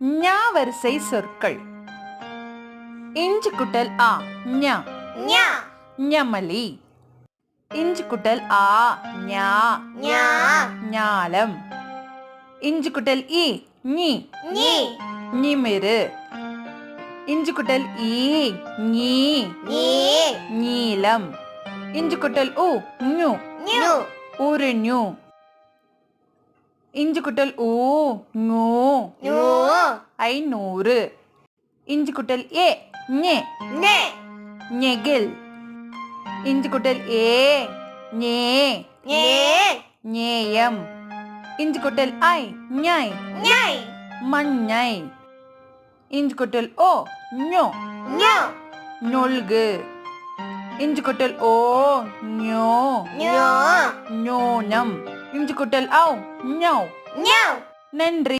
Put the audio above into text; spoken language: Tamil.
ஞா வரிசை சொற்கள். இஞ்சு குட்டல் ஆ ஞா. ஞா. ஞமலி. இஞ்சு குட்டல் ஆ ஞா. ஞா. ஞாலம். இஞ்சு குட்டல் இ ஞி. நீ நிமிரு இஞ்சு குட்டல் ஈ ஞீ. நீ நீலம் இஞ்சு குட்டல் உ ஞு. நியூ உருஞு இஞ்சு குட்டல் ஊ ஞூ நியூ ஐநூறு. இஞ்சு குட்டல் ஏ ஞே. நே நெகில் இஞ்சு குட்டல் ஏ ஞே. நே ஞேயம். இஞ்சு குட்டல் ஐ ஞாய். ஞை மண்ணை இஞ்சு குட்டல் ஓ ஞோ. ஞோ. நொல்கு. இஞ்சு குட்டல் ஓ ஞோ. ஞோ. ஞோனம். இஞ்சு குட்டல். ஔ ஞௌ ஞோ நன்றி.